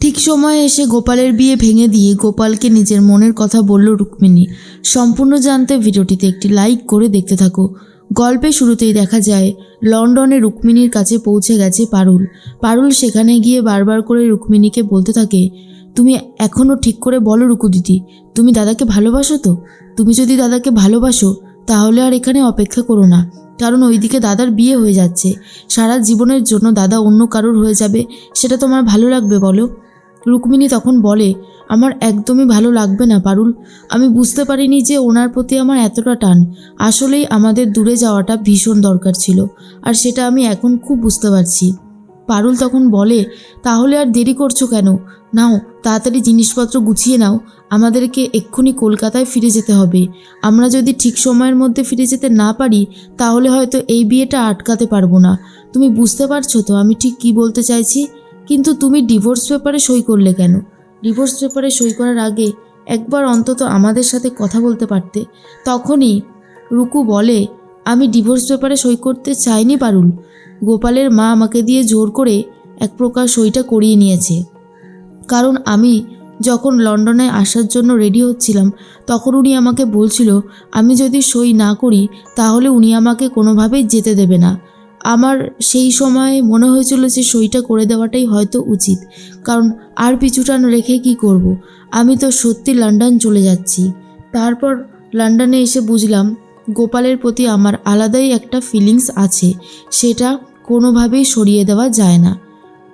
ঠিক সময়ে এসে গোপালের বিয়ে ভেঙে দিয়ে গোপালকে নিজের মনের কথা বলল রুক্মিণী। সম্পূর্ণ জানতে ভিডিওটিতে একটি লাইক করে দেখতে থাকো। গল্পে শুরুতেই দেখা যায়, লন্ডনে রুক্মিণীর কাছে পৌঁছে গেছে পারুল। পারুল সেখানে গিয়ে বারবার করে রুক্মিণীকে বলতে থাকে, তুমি এখনও ঠিক করে বলো রুকু দিদি, তুমি দাদাকে ভালোবাসো তো? তুমি যদি দাদাকে ভালোবাসো তাহলে আর এখানে অপেক্ষা করো না, কারণ ওইদিকে দাদার বিয়ে হয়ে যাচ্ছে। সারা জীবনের জন্য দাদা অন্য কারোর হয়ে যাবে, সেটা তোমার ভালো লাগবে বলো? রুক্মিণী তখন বলে, আমার একদমই ভালো লাগবে না, পারুল। আমি বুঝতে পারিনি যে ওনার প্রতি আমার এতটা টান। আসলেই আমাদের দূরে যাওয়াটা ভীষণ দরকার ছিল, আর সেটা আমি এখন খুব বুঝতে পারছি। পারুল তখন বলে, তাহলে আর দেরি করছ কেন? নাও, তাড়াতাড়ি জিনিসপত্র গুছিয়ে নাও। আমাদেরকে এক্ষুনি কলকাতায় ফিরে যেতে হবে। আমরা যদি ঠিক সময়ের মধ্যে ফিরে যেতে না পারি, তাহলে হয়তো এই বিয়েটা আটকাতে পারব না। তুমি বুঝতে পারছ তো আমি ঠিক কী বলতে চাইছি? কিন্তু তুমি ডিভোর্স পেপারে সই করলে কেন? ডিভোর্স পেপারে সই করার আগে একবার অন্তত আমাদের সাথে কথা বলতে পারতে। তখনই রুকু বলে, আমি ডিভোর্স পেপারে সই করতে চাইনি পারুল। গোপালের মা আমাকে দিয়ে জোর করে এক প্রকার সইটা করিয়ে নিয়েছে। কারণ আমি যখন লন্ডনে আসার জন্য রেডি হচ্ছিলাম, তখন উনি আমাকে বলছিল, আমি যদি সই না করি, তাহলে উনি আমাকে কোনোভাবেই যেতে দেবে না। আমার সেই সময় মনে হয়েছিল যে সইটা করে দেওয়াটাই হয়তো উচিত, কারণ আর পিছুটান রেখে কি করব। আমি তো সত্যি লন্ডন চলে যাচ্ছি। তারপর লন্ডনে এসে বুঝলাম গোপালের প্রতি আমার আলাদাই একটা ফিলিংস আছে, সেটা কোনোভাবেই সরিয়ে দেওয়া যায় না।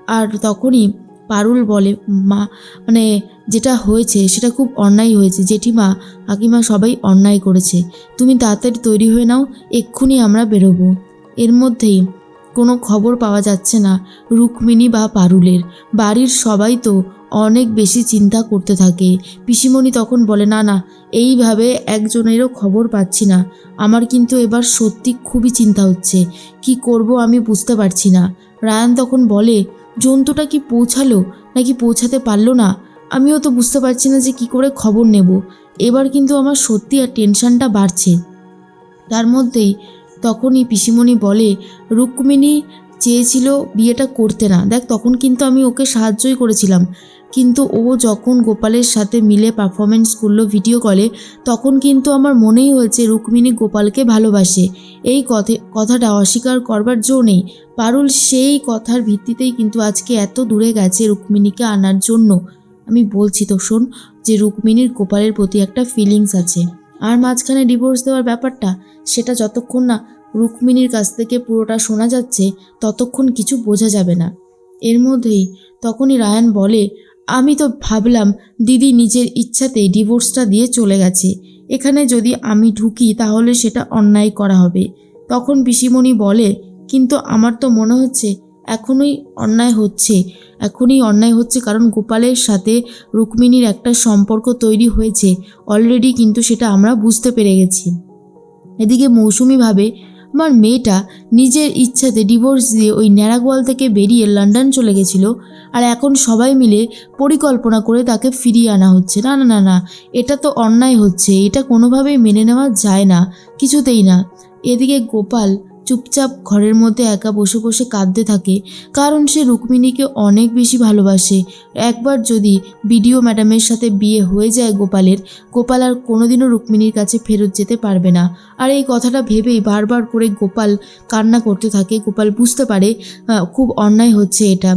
আর তখনই পারুল বলে, মা মানে যেটা হয়েছে সেটা খুব অন্যায় হয়েছে। জেঠিমা, কাকিমা সবাই অন্যায় করেছে। তুমি তাড়াতাড়ি তৈরি হয়ে নাও, এক্ষুনি আমরা বেরোবো। এর মধ্যেই কোনো খবর পাওয়া যাচ্ছে না রুক্মিণী বা পারুলের। বাড়ির সবাই তো অনেক বেশি চিন্তা করতে থাকে। পিসিমণি তখন বলে, না না, এইভাবে একজনেরও খবর পাচ্ছি না। আমার কিন্তু এবার সত্যি খুবই চিন্তা হচ্ছে। কি করব আমি বুঝতে পারছি না। রায়ান তখন বলে, জন্তুটা কি পৌঁছালো? নাকি পৌঁছাতে পারল না? আমিও তো বুঝতে পারছি না যে কি করে খবর নেব। এবার কিন্তু আমার সত্যি আর টেনশনটা বাড়ছে। তার মধ্যেই তখনই পিসিমণি বলে, রুক্মিণী চেয়েছিল বিয়েটা করতে না। দেখ, তখন কিন্তু আমি ওকে সাহায্যই করেছিলাম। কিন্তু ও যখন গোপালের সাথে মিলে পারফরমেন্স করল ভিডিও কলে তখন কিন্তু আমার মনেই হয়েছে রুক্মিণী গোপালকে ভালোবাসে। এই কথে, কথাটা অস্বীকার করবার জো নেই। পারুল সেই কথার ভিত্তিতেই কিন্তু আজকে এত দূরে গেছে রুক্মিণীকে আনার জন্য। আমি বলছি তো শোন যে, রুক্মিণীর গোপালের প্রতি একটা ফিলিংস আছে। আর মাঝখানে ডিভোর্স দেওয়ার ব্যাপারটা, সেটা যতক্ষণ না রুক্মিণীর কাছ থেকে পুরোটা শোনা যাচ্ছে, ততক্ষণ কিছু বোঝা যাবে না। এর মধ্যেই তখনই রায়ান বলে, আমি তো ভাবলাম দিদি নিজের ইচ্ছাতেই ডিভোর্সটা দিয়ে চলে গেছে। এখানে যদি আমি ঢুকি তাহলে সেটা অন্যায় করা হবে। তখন পিসিমণি বলে, কিন্তু আমার তো মনে হচ্ছে এখনই অন্যায় হচ্ছে। এখনই অন্যায় হচ্ছে কারণ গোপালের সাথে রুক্মিণীর একটা সম্পর্ক তৈরি হয়েছে। অলরেডি কিন্তু সেটা আমরা বুঝতে পেরে গেছি। এদিকে মৌসুমি ভাবে আমার মেয়েটা নিজের ইচ্ছাতে ডিভোর্স দিয়ে ওই ন্যাড়াগোয়াল থেকে বেরিয়ে লন্ডন চলে গেছিল আর এখন সবাই মিলে পরিকল্পনা করে তাকে ফিরিয়ে আনা হচ্ছে। না না না না, এটা তো অন্যায় হচ্ছে। এটা কোনোভাবেই মেনে নেওয়া যায় না। কিছুতেই না। এদিকে গোপাল চুপচাপ ঘরের মধ্যে একা বসে বসে কাঁদতে থাকে, কারণ সে রুক্মিণীকে অনেক বেশি ভালোবাসে। একবার যদি বিডিও ম্যাডামের সাথে বিয়ে হয়ে যায় গোপালের, গোপাল আর কোনোদিনও রুক্মিণীর কাছে ফেরত যেতে পারবে না। আর এই কথাটা ভেবেই বারবার করে গোপাল কান্না করতে থাকে। গোপাল বুঝতে পারে খুব অন্যায় হচ্ছে এটা।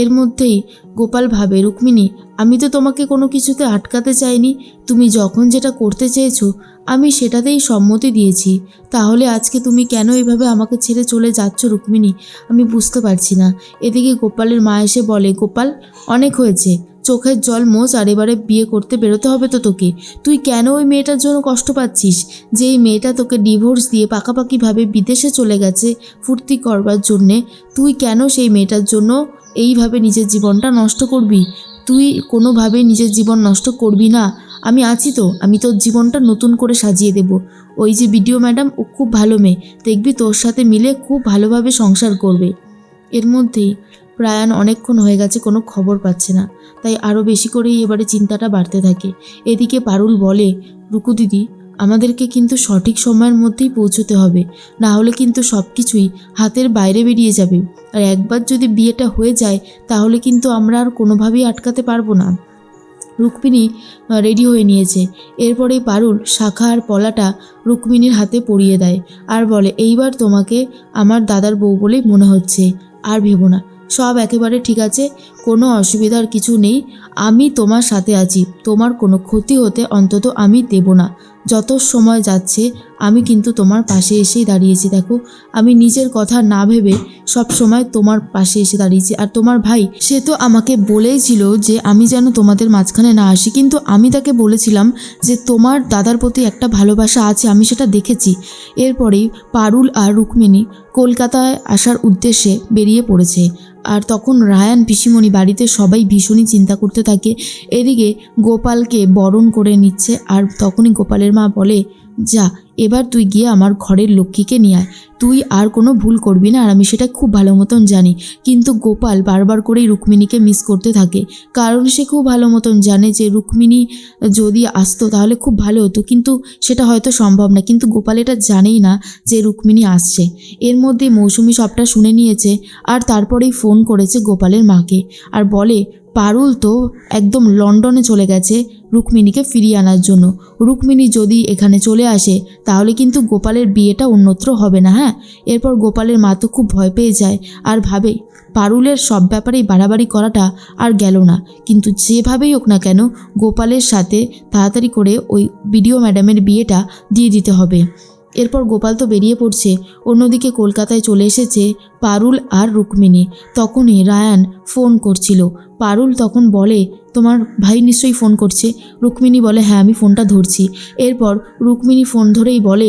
এর মধ্যেই গোপাল ভাবে, রুক্মিণী, আমি তো তোমাকে কোনো কিছুতে আটকাতে চাইনি। তুমি যখন যেটা করতে চেয়েছ, আমি সেটাতেই সম্মতি দিয়েছি। তাহলে আজকে তুমি কেন এভাবে আমাকে ছেড়ে চলে যাচ্ছ, রুক্মিণী? আমি বুঝতে পারছি না। এদিকে গোপালের মা এসে বলে, গোপাল, অনেক হয়েছে। চোখের জল মোচ আর এবারে বিয়ে করতে বেরোতে হবে তো তোকে। তুই কেন ওই মেয়েটার জন্য কষ্ট পাচ্ছিস? যে এই মেয়েটা তোকে ডিভোর্স দিয়ে পাকাপাকিভাবে বিদেশে চলে গেছে ফুর্তি করবার জন্যে, তুই কেন সেই মেয়েটার জন্য এইভাবে নিজের জীবনটা নষ্ট করবি? তুই কোনোভাবে নিজের জীবন নষ্ট করবি না। আমি আছি তো, আমি তোর জীবনটা নতুন করে সাজিয়ে দেব। ওই যে ভিডিও ম্যাডাম, ও খুব ভালো মেয়ে। দেখবি তোর সাথে মিলে খুব ভালোভাবে সংসার করবে। এর মধ্যেই রায়ান অনেকক্ষণ হয়ে গেছে, কোনো খবর পাচ্ছে না। তাই আরও বেশি করেই এবারে চিন্তাটা বাড়তে থাকে। এদিকে পারুল বলে, রুকু দিদি আমাদেরকে কিন্তু সঠিক সময়ের মধ্যেই পৌঁছতে হবে। না হলে কিন্তু সব কিছুই হাতের বাইরে বেরিয়ে যাবে। আর একবার যদি বিয়েটা হয়ে যায়, তাহলে কিন্তু আমরা আর কোনোভাবেই আটকাতে পারব না। রুক্মিণী রেডি হয়ে নিয়েছে। এরপরেই পারুল শাখা আর পলাটা রুক্মিণীর হাতে পরিয়ে দেয় আর বলে, এইবার তোমাকে আমার দাদার বউ বলেই মনে হচ্ছে। আর ভেবো না। সব একেবারে ঠিক আছে, কোনো অসুবিধার কিছু নেই। আমি তোমার সাথে আছি। তোমার কোনো ক্ষতি হতে অন্তত আমি দেব না। যত সময় যাচ্ছে, আমি কিন্তু তোমার পাশে এসেই দাঁড়িয়েছি। দেখো, আমি নিজের কথা না ভেবে সব সময় তোমার পাশে এসে দাঁড়িয়েছি। আর তোমার ভাই, সে তো আমাকে বলেইছিল যে আমি যেন তোমাদের মাঝখানে না আসি। কিন্তু আমি তাকে বলেছিলাম যে তোমার দাদার প্রতি একটা ভালোবাসা আছে, আমি সেটা দেখেছি। এরপরেই পারুল আর রুক্মিণী কলকাতায় আসার উদ্দেশ্যে বেরিয়ে পড়েছে। আর তখন রায়ান পিসিমণি বাড়িতে সবাই ভীষণই চিন্তা করতে থাকে। এদিকে গোপালকে বরণ করে নিচ্ছে আর তখনই গোপালের মা বলে, যা এবার তুই গিয়ে আমার ঘরের লক্ষ্মীকে নিয়ে আয়। তুই আর কোনো ভুল করবি না আর আমি সেটা খুব ভালো মতন জানি। কিন্তু গোপাল বারবার করেই রুক্মিণীকে মিস করতে থাকে। কারণ সে খুব ভালো মতন জানে যে রুক্মিণী যদি আসতো তাহলে খুব ভালো হতো। কিন্তু সেটা হয়তো সম্ভব না। কিন্তু গোপাল এটা জানেই না যে রুক্মিণী আসছে। এর মধ্যে মৌসুমি সবটা শুনে নিয়েছে আর তারপরেই ফোন করেছে গোপালের মাকে। আর বলে, পারুল তো একদম লন্ডনে চলে গেছে। রুক্মিণীকে ফিরিয়ে আনার জন্য। রুক্মিণী যদি এখানে চলে আসে, তাহলে কিন্তু গোপালের বিয়েটা অন্যত্র হবে না হ্যাঁ? এরপর গোপালের মা তো খুব ভয় পেয়ে যায় আর ভাবে, পারুলের সব ব্যাপারেই বাড়াবাড়ি করাটা আর গেল না। কিন্তু যেভাবেই হোক না কেন, গোপালের সাথে তাড়াতাড়ি করে ওই বিডিও ম্যাডামের বিয়েটা দিয়ে দিতে হবে। এরপর গোপাল তো বেরিয়ে পড়ছে। অন্যদিকে কলকাতায় চলে এসেছে পারুল আর রুক্মিণী। তখনই রায়ান ফোন করছিল। পারুল তখন বলে, তোমার ভাই নিশ্চয়ই ফোন করছে? রুক্মিণী বলে হ্যাঁ আমি ফোনটা ধরছি। এরপর রুক্মিণী ফোন ধরেই বলে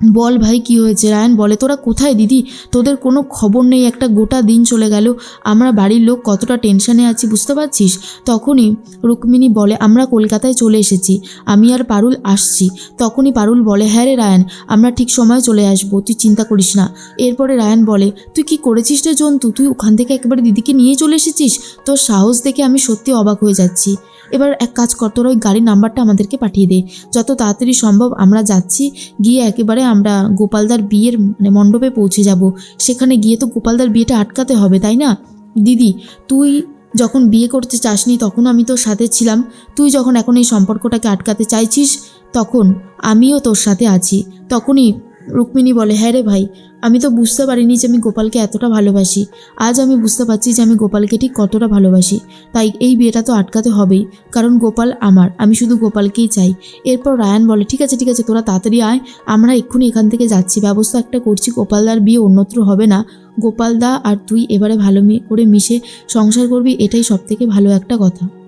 বল ভাই, কি হয়েছে? রায়ান, বলে, তোরা কোথায় দিদি? তোদের কোনো খবর নেই, একটা গোটা দিন চলে গেল। আমরা বাড়ির লোক কতটা টেনশনে আছি, বুঝতে পারছিস? তখনই রুক্মিণী বলে, আমরা কলকাতায় চলে এসেছি। আমি আর পারুল আসছি। তখনই পারুল বলে হ্যাঁ রে রায়ান, আমরা ঠিক সময় চলে আসব, তুই চিন্তা করিস না। এরপরে রায়ান বলে, তুই কি করেছিস রে জন্তু? তুই ওখান থেকে একেবারে দিদিকে নিয়ে চলে এসেছিস? তোর সাহস দেখে আমি সত্যি অবাক হয়ে যাচ্ছি। এবার এক কাজ কর, তোর ওই গাড়ির নাম্বারটা আমাদেরকে পাঠিয়ে দে। যত তাড়াতাড়ি সম্ভব আমরা যাচ্ছি, গিয়ে একেবারে আমরা গোপালদার বিয়ের মানে মণ্ডপে পৌঁছে যাব। সেখানে গিয়ে তো গোপালদার বিয়েটা আটকাতে হবে, তাই না? দিদি, তুই যখন বিয়ে করতে চাসনি তখন আমি তোর সাথে ছিলাম। তুই যখন এখন এই সম্পর্কটাকে আটকাতে চাইছিস তখন আমিও তোর সাথে আছি। তখনই রুক্মিণী বলে হ্যাঁ রে ভাই, আমি তো বুঝতে পারিনি যে আমি গোপালকে এতটা ভালোবাসি। আজ আমি বুঝতে পারছি যে আমি গোপালকে ঠিক কতটা ভালোবাসি। তাই এই বিয়েটা তো আটকাতে হবেই, কারণ গোপাল আমার, আমি শুধু গোপালকেই চাই। এরপর রায়ান বলে, ঠিক আছে ঠিক আছে, তোরা তাড়াতাড়ি আয়, আমরা এক্ষুনি এখান থেকে যাচ্ছি, ব্যবস্থা একটা করছি গোপালদার বিয়ে অন্যত্র হবে না। গোপালদা আর তুই এবারে ভালো করে মিশে সংসার করবি, এটাই সব থেকে ভালো একটা কথা।